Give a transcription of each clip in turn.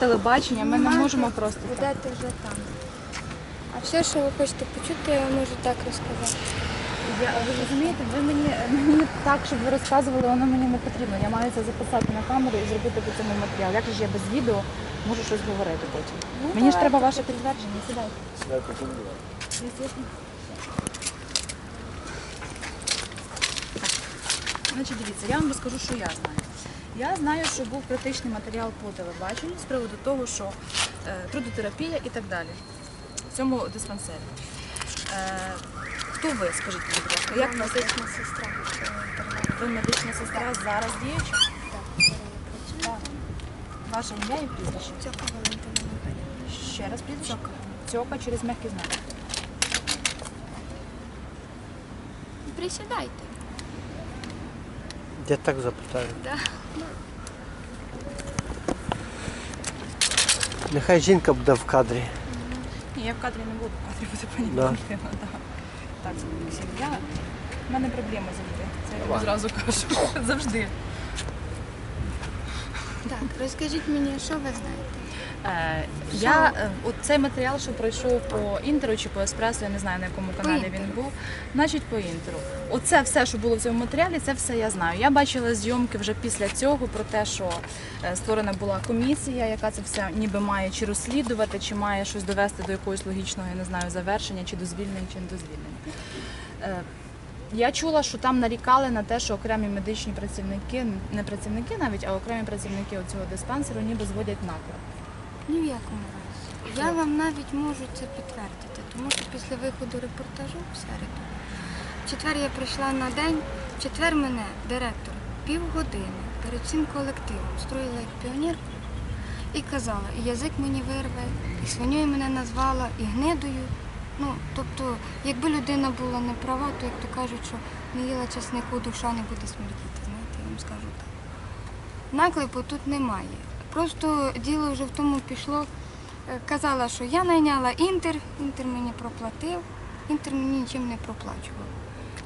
телебачення, ми не можемо просто так. Будете вже там. А все, що ви хочете почути, я можу так розказати. Я, ви розумієте, ви мені, мені так, щоб ви розказували, воно мені не потрібно. Я маю це записати на камеру і зробити по цьому матеріал. Як же я без відео можу щось говорити потім? мені ж треба ваше підтвердження. Сідайте. Естественно. Значить, дивіться, я вам розкажу, що я знаю. Я знаю, що був критичний матеріал по телебаченню з приводу того, що е, трудотерапія і так далі в цьому диспансері. Е, хто ви, скажіть мені, будь ласка, як вас медична сестра ви медична сестра зараз діюча? Так. Ваше ім'я і прізвище. Цьока Валентина Михайлівна. Ще раз прізвище? Цьока через м'який знак. Присідайте. Я так запитаю. Да. Нехай жінка буде в кадрі. Ні, я в кадрі не буду, в кадрі буде пані Да. Валентина. Да. Так, Максим, я... в мене проблема завжди. Це я вам зразу кажу. Завжди. Так, розкажіть мені, що ви знаєте? Е, я е, от цей матеріал, що пройшов по інтеру чи по еспресо, я не знаю на якому каналі він був. Значить, по інтеру. Оце все, що було в цьому матеріалі, це все я знаю. Я бачила зйомки вже після цього про те, що е, створена була комісія, яка це все ніби має чи розслідувати, чи має щось довести до якогось логічного, я не знаю, завершення, чи до звільнення, чи не до звільнення. Я чула, що там нарікали на те, що окремі медичні працівники, не працівники навіть, а окремі працівники цього диспансеру ніби зводять наклеп. Ні в якому разі. Я вам навіть можу це підтвердити, тому що після виходу репортажу в середу, в четвер я прийшла на день, в четвер мене директор півгодини перед цим колективом строїла як піонерку і казала, і язик мені вирве, і свиньою мене назвала, і гнидою. Ну, тобто, якби людина була не права, то як то кажуть, що не їла часнику, душа не буде смердіти, знаєте, я вам скажу так. Наклепу тут немає. Просто діло вже в тому пішло. Е, Казала, що я найняла інтер, інтер мені проплатив, інтер мені нічим не проплачував.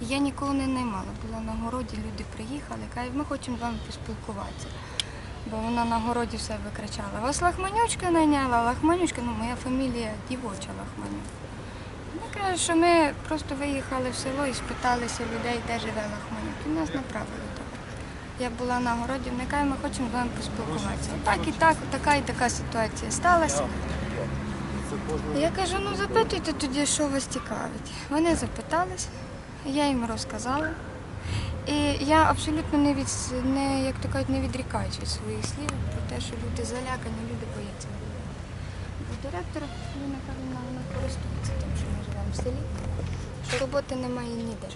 Я нікого не наймала. Була на городі, люди приїхали, кажуть, ми хочемо з вами поспілкуватися. Бо вона на городі все викричала. Вас лахманючка найняла, лахманючка, ну моя фамілія дівоча лахманюк. Вона каже, що ми просто виїхали в село і спиталися людей, де живе лахманюк. І нас направили туди. Я була на городі, вони кажуть, ми хочемо з вами поспілкуватися. Так і так, така і така ситуація сталася. Я кажу, ну запитуйте тоді, що вас цікавить. Вони запитались, я їм розказала. І я абсолютно не від не, як то кажуть, не відрікаюсь від своїх слів про те, що люди залякані, люди бояться. Бо директор Ліна Карлівна, вона користується тим, що ми живемо в селі, що роботи немає ніде.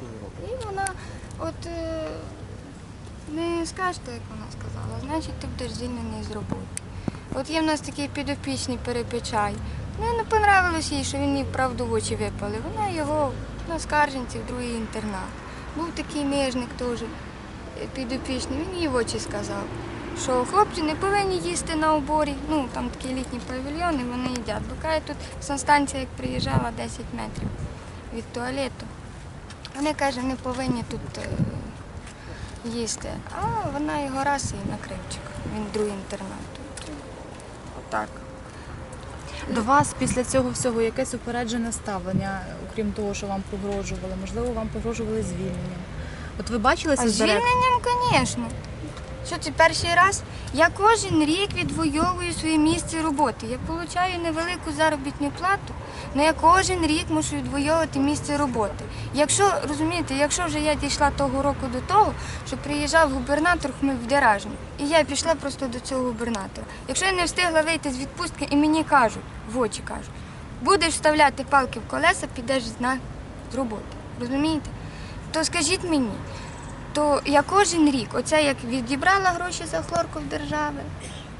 І вона от е, не скажете, як вона сказала, значить ти будеш звільнений з роботи. От є в нас такий підопічний перепечай. Ну, не понравилось їй, що він їй правду в очі випали. Вона його на скарженці в другий інтернат. Був такий нижник теж е, підопічний, він їй в очі сказав, що хлопці не повинні їсти на оборі. Ну, там такі літні павільйони, вони їдять. Бо каже, тут санстанція, як приїжджала 10 метрів від туалету. Вони каже, не повинні тут е, їсти. А вона його раз і на кривчик. Він другий інтернат. Отак. До вас після цього всього якесь упереджене ставлення, окрім того, що вам погрожували, можливо, вам погрожували звільненням. От ви бачилися А з директором? звільненням, звісно. Що це перший раз? Я кожен рік відвоюю своє місце роботи. Я отримую невелику заробітну плату, але я кожен рік мушу відвоювати місце роботи. Якщо розумієте, якщо вже я дійшла того року до того, що приїжджав губернатор Хмельдеражник, і я пішла просто до цього губернатора. Якщо я не встигла вийти з відпустки, і мені кажуть, в очі кажуть, будеш вставляти палки в колеса, підеш з роботи. Розумієте? То скажіть мені, то я кожен рік, оце як відібрала гроші за хлорку в держави,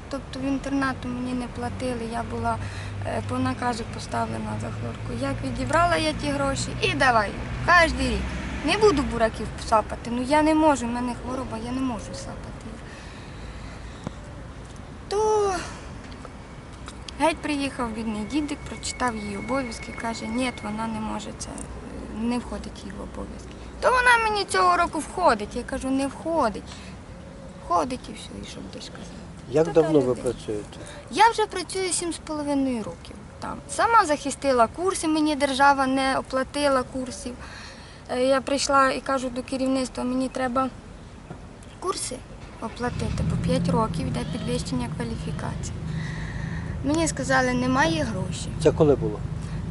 тобто в інтернату мені не платили, я була е, по наказу поставлена за хлорку. Як відібрала я ті гроші і давай, кожен рік. Не буду бураків сапати, ну я не можу, в мене хвороба, я не можу сапати. То геть приїхав бідний дідик, прочитав її обов'язки, каже, ні, вона не може це, е, не входить їй в обов'язки. То вона мені цього року входить. Я кажу, не входить. Входить і все, і що будеш казати. Як Така давно ви людина. працюєте? Я вже працюю сім з половиною років там. Сама захистила курси, мені держава не оплатила курсів. Е, Я прийшла і кажу до керівництва, мені треба курси оплатити, бо 5 років йде підвищення кваліфікації. Мені сказали, немає грошей. Це коли було?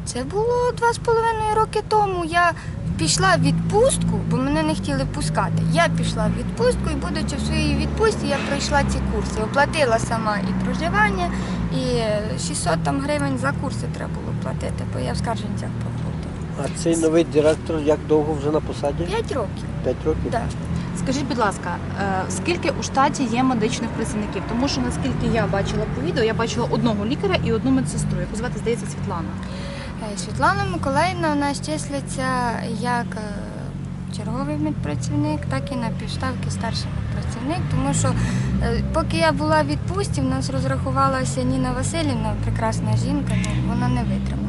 Це було два з половиною роки тому. Я пішла в відпустку, бо мене не хотіли пускати. Я пішла в відпустку і, будучи в своїй відпустці, я пройшла ці курси. Оплатила сама і проживання, і 600 там гривень за курси треба було платити, бо я в скарженцях проходила. А цей новий директор як довго вже на посаді? П'ять років. П'ять років? Так. Скажіть, будь ласка, е, скільки у штаті є медичних працівників? Тому що наскільки я бачила по відео, я бачила одного лікаря і одну медсестру, яку звати, здається, Світлана. Е, Світлана Миколаївна у нас числиться як е, черговий медпрацівник, так і на півставки старший медпрацівник, тому що е, поки я була в відпустці, в нас розрахувалася Ніна Васильівна, прекрасна жінка, ну вона не витримала.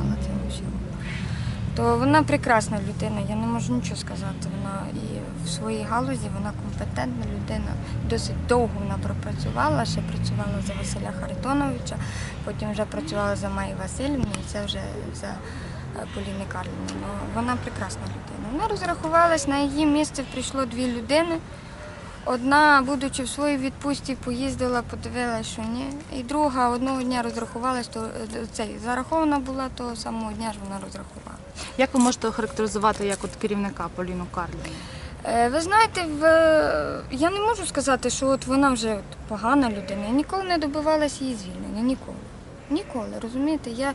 То вона прекрасна людина, я не можу нічого сказати. Вона і в своїй галузі вона компетентна людина. Досить довго вона пропрацювала, ще працювала за Василя Харитоновича, потім вже працювала за Майю Васильівну, і це вже за е, Поліни Карлівну. Ну, Вона прекрасна людина. Вона розрахувалась, на її місце прийшло дві людини. Одна, будучи в своїй відпустці, поїздила, подивилася, що ні. І друга одного дня розрахувалась, то е, цей зарахована була, того самого дня ж вона розрахувала. Як ви можете охарактеризувати як от керівника Поліну Карліну? Е, Ви знаєте, в... я не можу сказати, що от вона вже от погана людина. Я ніколи не добивалася її звільнення. Ніколи. Ніколи, розумієте? Я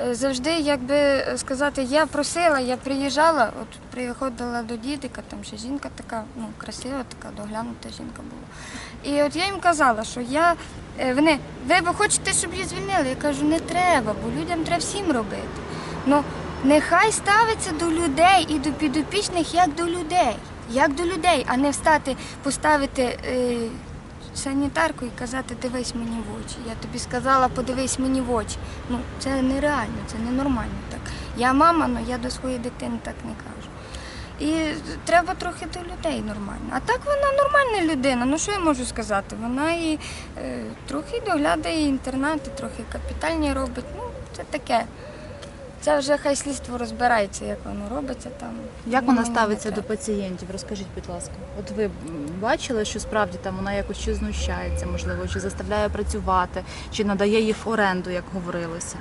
е, завжди, як би е, сказати, я просила, я приїжджала, от приходила до дідика, там ще жінка така, ну, красива, така доглянута жінка була. І от я їм казала, що я. Вони, ви хочете, щоб її звільнили? Я кажу, не треба, бо людям треба всім робити. Ну, нехай ставиться до людей і до підопічних як до людей. Як до людей, а не встати, поставити е, санітарку і казати, дивись мені в очі. Я тобі сказала, подивись мені в очі. Ну, це нереально, це ненормально так. Я мама, але я до своєї дитини так не кажу. І треба трохи до людей нормально. А так вона нормальна людина. Ну що я можу сказати? Вона і е, трохи доглядає інтернати, трохи капітальні робить. Ну, це таке. Це вже хай слідство розбирається, як воно робиться там. Як Ну, вона ставиться до пацієнтів? Розкажіть, будь ласка. От ви бачили, що справді там вона якось чи знущається, можливо, чи заставляє працювати, чи надає їх в оренду, як говорилося?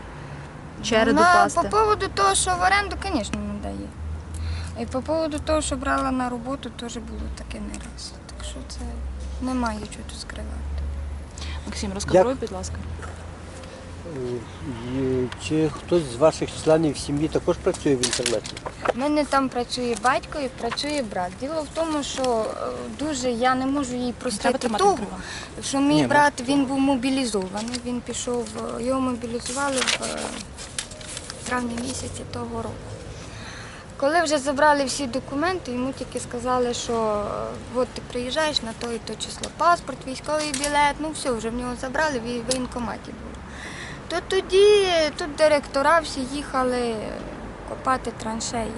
Череду Вона пасти. по поводу того, що в оренду, звісно, не дає. І по поводу того, що брала на роботу, теж було таке не раз. Так що це немає чого тут скривати. Максим, розкажи, будь ласка. Е, Чи хтось з ваших членів сім'ї також працює в інтернеті? У мене там працює батько і працює брат. Діло в тому, що е, дуже я не можу їй простити того, що мій Ні, брат він був мобілізований. Він пішов, е, його мобілізували в травні місяці того року. Коли вже забрали всі документи, йому тільки сказали, що от ти приїжджаєш на то і то число, паспорт, військовий білет, ну все, вже в нього забрали, в воєнкоматі було. То тоді тут директора всі їхали копати траншеї.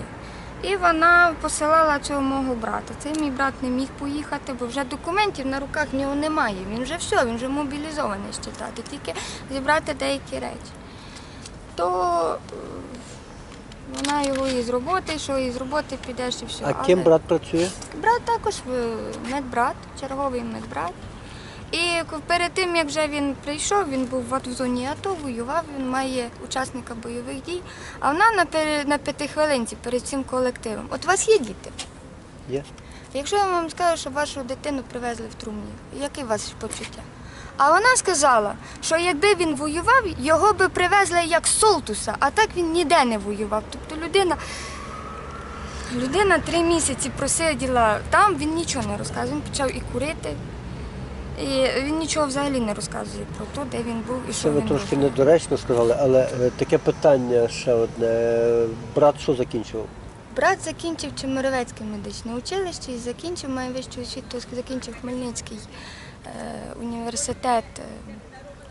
І вона посилала цього мого брата. Цей мій брат не міг поїхати, бо вже документів на руках в нього немає. Він вже все, він вже мобілізований считати, тільки зібрати деякі речі. То е, вона його із роботи, що із роботи підеш і все. А ким Але брат працює? Брат також е, медбрат, черговий медбрат. І перед тим, як вже він прийшов, він був в в зоні АТО, воював, він має учасника бойових дій. А вона на, на п'ятихвилинці перед цим колективом. От у вас є діти? Є. Якщо я вам скажу, що вашу дитину привезли в трумні, які у вас почуття? А вона сказала, що якби він воював, його би привезли як Солтуса, а так він ніде не воював. Тобто людина, людина три місяці просиділа там, він нічого не розказує. Він почав і курити. І він нічого взагалі не розказує про те, де він був і що Це ви він трошки був. недоречно сказали, але е, таке питання ще одне. Брат що закінчив? Брат закінчив Чемеровецьке медичне училище і закінчив має вищу освіту, закінчив Хмельницький е, університет, е,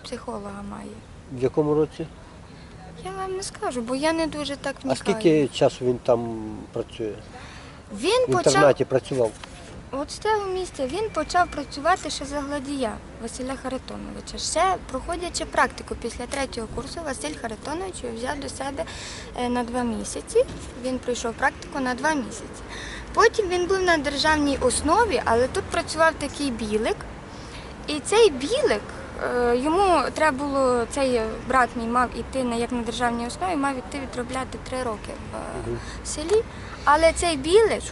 психолога має. В якому році? Я вам не скажу, бо я не дуже так А скільки часу він там працює? Він В почав інтернаті працював. От з того місця він почав працювати ще за гладія Василя Харитоновича. Ще проходячи практику після третього курсу, Василь Харитонович взяв до себе е, на два місяці. Він пройшов практику на два місяці. Потім він був на державній основі, але тут працював такий білик. І цей білик, е, йому треба було, цей брат мій мав іти на як на державній основі, мав іти відробляти три роки в е, селі. Але цей білик,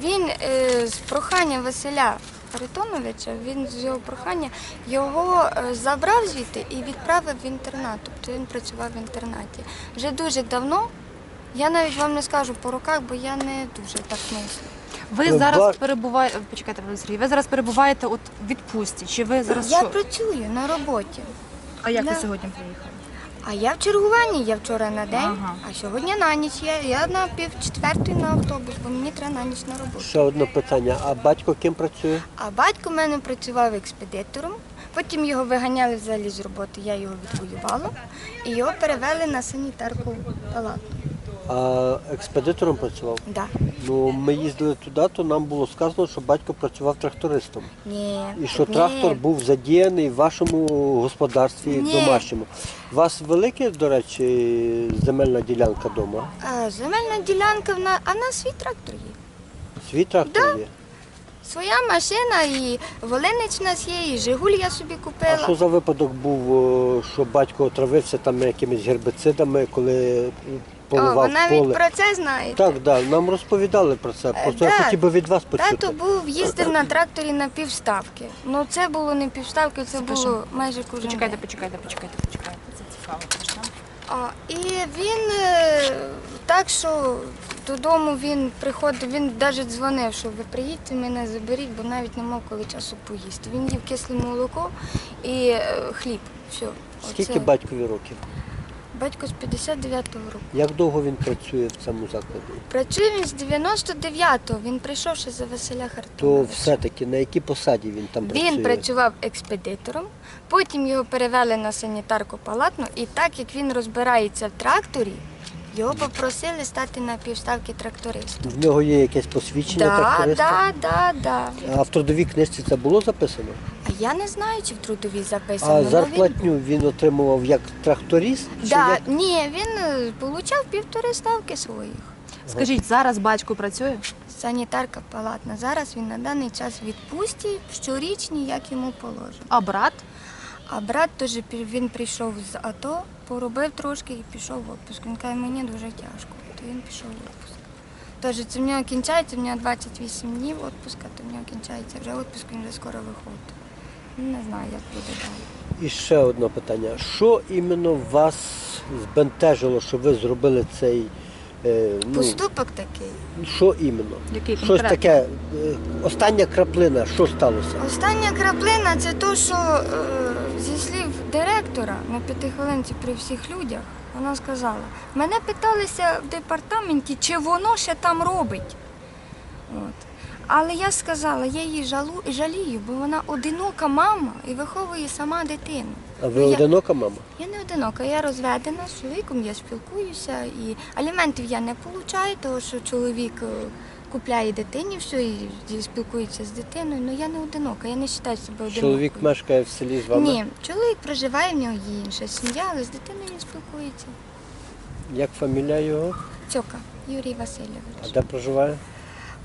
він е, з прохання Василя Харитоновича, він з його прохання його е, забрав звідти і відправив в інтернат. Тобто він працював в інтернаті. Вже дуже давно. Я навіть вам не скажу по роках, бо я не дуже так мислю. Ви Ну, зараз перебуваєте, почекайте, Сергій, ви зараз перебуваєте от відпустці. Чи ви зараз Я що? працюю на роботі. А як ви сьогодні приїхали? А я в чергуванні, я вчора на день, Ага. а сьогодні на ніч. Я, я на пів четвертої на автобус, бо мені треба на ніч на роботу. Ще одне питання. А батько ким працює? А батько в мене працював експедитором, потім його виганяли взагалі з роботи, я його відвоювала, і його перевели на санітарку палату. А експедитором працював? Да. Ну, ми їздили туди, то нам було сказано, що батько працював трактористом. Ні. І що ні. трактор був задіяний в вашому господарстві Ні. домашньому. У вас велика, до речі, земельна ділянка вдома? А, земельна ділянка, в нас, а в нас свій трактор є. Свій трактор є? Своя машина, і Волинич в нас є, і Жигуль я собі купила. А що за випадок був, що батько отравився там якимись гербицидами, коли О, поливав ви навіть поле? про це знаєте. Так, да, нам розповідали про це. Просто я да. хотів би від вас почути. Тато був, їздив на тракторі на півставки. Ну це було не півставки, це було майже кожен Почекайте, день. почекайте, почекайте, почекайте. Це цікаво. А, і він е, так, що додому він приходив, він навіть дзвонив, що ви приїдьте, мене заберіть, бо навіть не мав коли часу поїсти. Він їв кисле молоко і е, хліб. Все. Скільки Оце. батькові років? Батько з 59-го року. Як довго він працює в цьому закладі? Працює він з 99-го, він прийшов ще за Василя То все-таки на якій посаді він там працює? Він працював експедитором, потім його перевели на санітарку палатну, і так як він розбирається в тракторі, його попросили стати на півставки трактористом. В нього є якесь посвідчення Да, тракториста? да, да, да. А в трудовій книжці це було записано? Я не знаю, чи в трудовій записано. А але зарплатню він отримував як тракторист? Чи Да, як? ні, він е, получав півтори ставки своїх. Скажіть, зараз батько працює? Санітарка палатна. Зараз він на даний час в відпустці, щорічній, як йому положено. А брат? А брат теж пі- він прийшов з АТО, поробив трошки і пішов в відпуск. Він каже, мені дуже тяжко, то він пішов в відпуск. Тож це в нього кінчається, в нього 28 днів відпуска, то в нього кінчається вже відпуск, він вже скоро виходить. Не знаю, як буде далі. І ще одне питання. Що іменно вас збентежило, що ви зробили цей е, ну, Поступок такий. що іменно? Який Щось конкретно? таке, е, остання краплина, що сталося? Остання краплина це то, що е, зі слів директора на п'ятихвилинці при всіх людях, вона сказала, мене питалися в департаменті, чи воно ще там робить. От. Але я сказала, я її жалу, жалію, бо вона одинока мама і виховує сама дитину. А ви Ну, я- одинока мама? Я не одинока, я розведена з чоловіком, я спілкуюся і аліментів я не получаю, тому що чоловік е, купляє дитині все і і спілкується з дитиною. Ну я не одинока, я не вважаю себе одинокою. Чоловік мешкає в селі з вами? Ні, чоловік проживає, в нього є інша сім'я, але з дитиною він спілкується. Як фамілія його? Цьока, Юрій Васильович. А де проживає?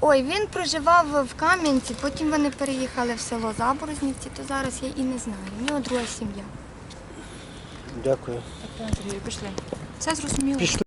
Ой, він проживав в Кам'янці, потім вони переїхали в село Заборознівці, то зараз я і не знаю. У нього друга сім'я. Дякую. Пішли. Все зрозуміло. Пішли.